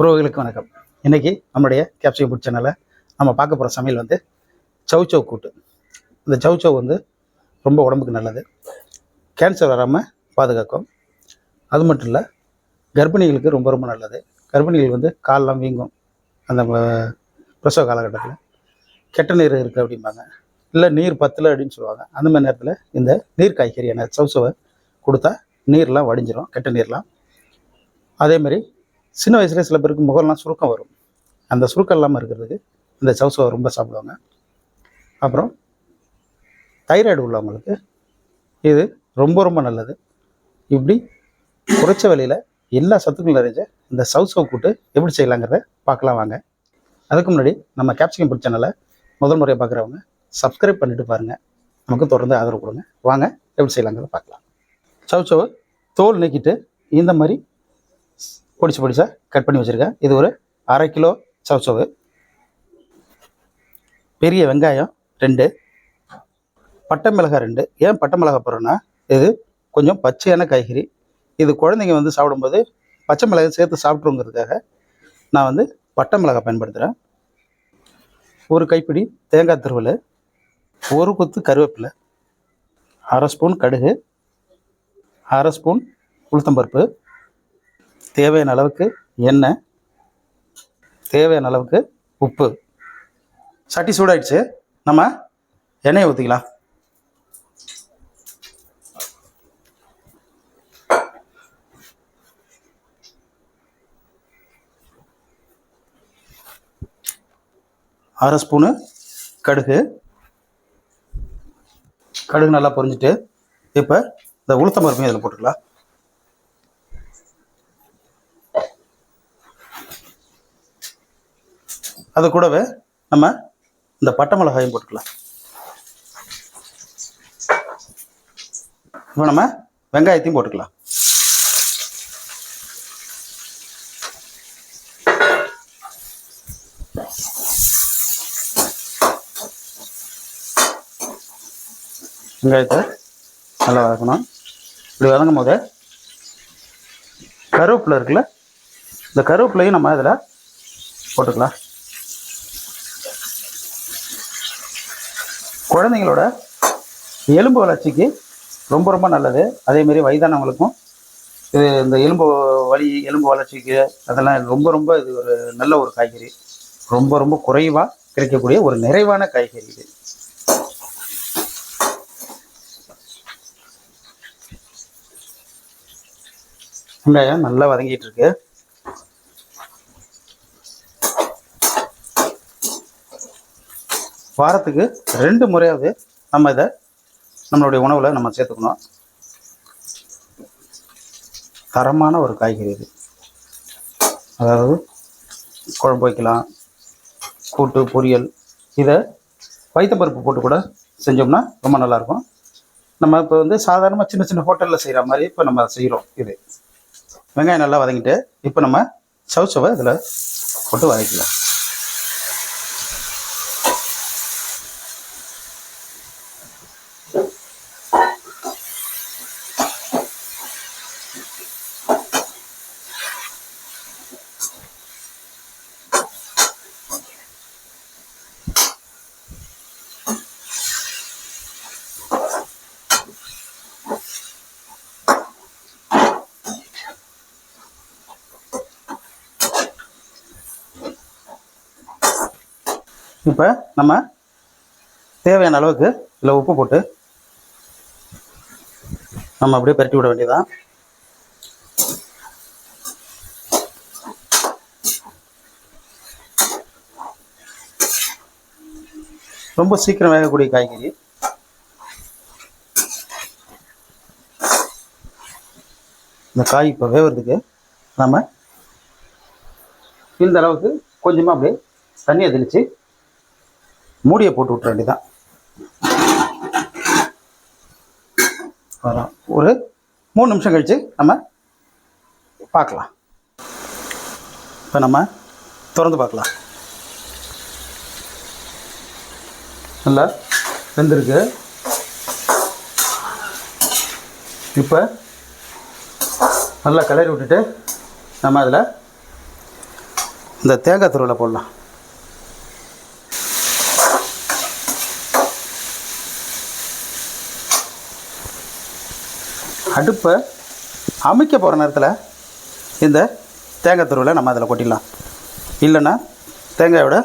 உறவுகளுக்கு வணக்கம். இன்றைக்கி நம்மளுடைய கேப்சிகம் ஃபுட் சேனலில் நம்ம பார்க்க போகிற சமையல் வந்து சவுச்சவ் கூட்டு. இந்த சவுச்சவ் வந்து ரொம்ப உடம்புக்கு நல்லது. கேன்சர் வராமல் பாதுகாக்கும். அது மட்டும் இல்லை கர்ப்பிணிகளுக்கு ரொம்ப ரொம்ப நல்லது. கர்ப்பிணிகள் வந்து காலெலாம் வீங்கும். அந்த பிரசவ காலகட்டத்தில். கெட்ட நீர் இருக்குது அப்படிம்பாங்க. இல்லை நீர் பத்தலை அப்படின்னு சொல்லுவாங்க. அந்த மாதிரி நேரத்தில் இந்த நீர் காய்கறியான சவுச்சவை கொடுத்தா நீர்லாம் வடிஞ்சிரும் கெட்ட நீர்லாம். அதேமாதிரி சின்ன வயசுல சில பேருக்கு முகம்லாம் சுருக்கம் வரும். அந்த சுருக்கம் இல்லாமல் இருக்கிறதுக்கு இந்த சவுசவை ரொம்ப சாப்பிடுவாங்க. அப்புறம் தைராய்டு உள்ளவங்களுக்கு இது ரொம்ப ரொம்ப நல்லது. இப்படி குறைச்ச விலையில் எல்லா சத்துக்களும் நிறைஞ்ச இந்த சவுசவை கூட்டு எப்படி செய்யலாங்கிறத பார்க்கலாம் வாங்க. அதுக்கு முன்னாடி நம்ம கேப்சிகம் பிடிச்ச சேனலை முதல் முறையாக பார்க்குறவங்க சப்ஸ்கிரைப் பண்ணிட்டு பாருங்கள் நமக்கு தொடர்ந்து ஆதரவு கொடுங்க. வாங்க எப்படி செய்யலாங்கிறத பார்க்கலாம். சவுச்சவை தோல் நீக்கிட்டு இந்த மாதிரி பொடிச்சு பொடிச்சா கட் பண்ணி வச்சுருக்கேன். இது ஒரு அரை கிலோ சவச்சவு பெரிய வெங்காயம் ரெண்டு. பட்டை மிளகாய் ரெண்டு. ஏன் பட்டை மிளகாய் போடுறேன்னா இது கொஞ்சம் பச்சையான காய்கறி. இது குழந்தைங்க வந்து சாப்பிடும்போது பச்சை மிளகாய் சேர்த்து சாப்பிட்ருங்கிறதுக்காக நான் வந்து பட்டை மிளகாய் பயன்படுத்துகிறேன் ஒரு கைப்பிடி தேங்காய் திருவல் ஒரு கொத்து கருவேப்பிலை அரை ஸ்பூன் கடுகு அரை ஸ்பூன் உளுத்தம்பருப்பு தேவையான அளவுக்கு எண்ணெய் தேவையான அளவுக்கு உப்பு. சட்டி சூடாயிடுச்சு. நம்ம எண்ணெயை ஊற்றிக்கலாம் அரை ஸ்பூனு கடுகு. கடுகு நல்லா பொரிஞ்சிட்டு இப்போ இந்த உளுத்தம் பருப்பையும் இதில் போட்டுக்கலாம். அது கூடவே நம்ம இந்த பட்டை மிளகாயும் போட்டுக்கலாம். இப்போ நம்ம வெங்காயத்தையும் போட்டுக்கலாம். வெங்காயத்தை நல்லா வதக்கணும். இப்படி வதங்கும் போது கருவேப்பிலை இருக்குல்ல இந்த கருவேப்பிலையும் நம்ம இதில் போட்டுக்கலாம். குழந்தைங்களோட எலும்பு வளர்ச்சிக்கு ரொம்ப ரொம்ப நல்லது. அதேமாரி வயதானவங்களுக்கும் இது இந்த எலும்பு வலி எலும்பு வளர்ச்சிக்கு அதெல்லாம் ரொம்ப ரொம்ப இது ஒரு நல்ல ஒரு காய்கறி. ரொம்ப ரொம்ப குறைவாக கிடைக்கக்கூடிய ஒரு நிறைவான காய்கறி இது. வெங்காயம் நல்லா வதங்கிட்டு இருக்கு. வாரத்துக்கு ரெண்டு முறையாவது நம்ம இதை நம்மளுடைய உணவில் நம்ம சேர்த்துக்கணும். தரமான ஒரு காய்கறி இது. அதாவது குழம்பு வைக்கலாம் கூட்டு பொரியல். இதை பருப்பு போட்டு கூட செஞ்சோம்னா ரொம்ப நல்லாயிருக்கும். நம்ம இப்போ வந்து சாதாரணமாக சின்ன சின்ன ஹோட்டலில் செய்கிற மாதிரி இப்போ நம்ம செய்கிறோம் இது. வெங்காயம் நல்லா வதங்கிட்டு இப்போ நம்ம சவுச்சவை இதில் போட்டு வதக்கலாம் இப்போ நம்ம தேவையான அளவுக்கு இதில் உப்பு போட்டு நம்ம அப்படியே பரட்டி விட வேண்டியதான் ரொம்ப சீக்கிரம் வேகக்கூடிய காய்கறி. இந்த காய் இப்போ வேகிறதுக்கு நம்ம இந்த அளவுக்கு கொஞ்சமாக அப்படியே தண்ணியை தெளித்து மூடியை போட்டு விட்ற வேண்டியதான் அதான் ஒரு மூணு நிமிஷம் கழித்து நம்ம பார்க்கலாம். இப்போ நம்ம திறந்து பார்க்கலாம். நல்லா வெந்திருக்கு. இப்போ நல்லா கிளறி விட்டுட்டு நம்ம அதில் இந்த தேங்காய் துருவில் போடலாம். அடுப்பை அமைக்க போகிற நேரத்தில் இந்த தேங்காய் துருவில் நம்ம அதில் கொட்டிடலாம். இல்லைன்னா தேங்காயோட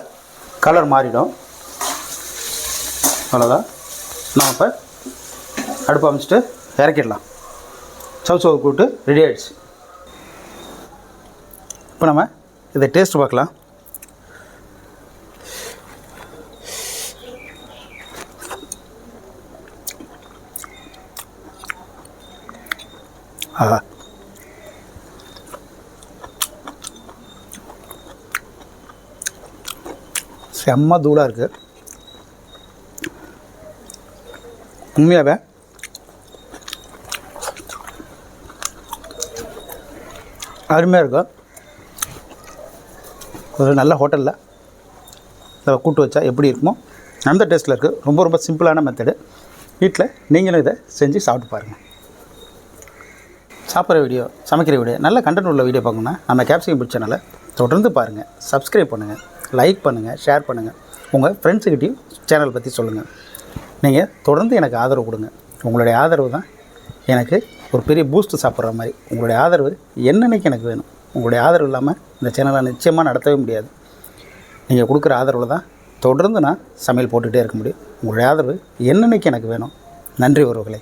கலர் மாறிடும். அவ்வளோதான் நான் இப்போ அடுப்பை அமைச்சிட்டு இறக்கிடலாம். சவு சவு கூட்டு ரெடி ஆகிடுச்சு இப்போ நம்ம இதை டேஸ்ட் பார்க்கலாம். ஆஹா. செம்ம தூளாக இருக்குது உண்மையாகவே அருமையாக இருக்கும் ஒரு நல்ல ஹோட்டலில் இதை கூட்டு வச்சா எப்படி இருக்குமோ அந்த டேஸ்ட்டில் இருக்குது ரொம்ப ரொம்ப சிம்பிளான மெத்தடு வீட்டில் நீங்களும் இதை செஞ்சு சாப்பிட்டு பாருங்கள் சாப்பிட்ற வீடியோ சமைக்கிற வீடியோ நல்ல கண்டென்ட் உள்ள வீடியோ பார்க்கணுன்னா நம்ம கேப்சிகம் பிடிச்ச சேனலை தொடர்ந்து பாருங்கள் சப்ஸ்கிரைப் பண்ணுங்கள் லைக் பண்ணுங்கள் ஷேர் பண்ணுங்கள் உங்கள் ஃப்ரெண்ட்ஸுக்கிட்டையும் சேனல் பற்றி சொல்லுங்கள் நீங்கள் தொடர்ந்து எனக்கு ஆதரவு கொடுங்க. உங்களுடைய ஆதரவு தான் எனக்கு ஒரு பெரிய பூஸ்ட் சாப்பிட்ற மாதிரி. உங்களுடைய ஆதரவு என்னன்னைக்கு எனக்கு வேணும்? உங்களுடைய ஆதரவு இல்லாமல் இந்த சேனலை நிச்சயமாக நடத்தவே முடியாது. நீங்கள் கொடுக்குற ஆதரவில் தான் தொடர்ந்து நான் சமையல் போட்டுகிட்டே இருக்க முடியும். உங்களுடைய ஆதரவு என்னன்னைக்கு எனக்கு வேணும்? நன்றி உறவுகளை.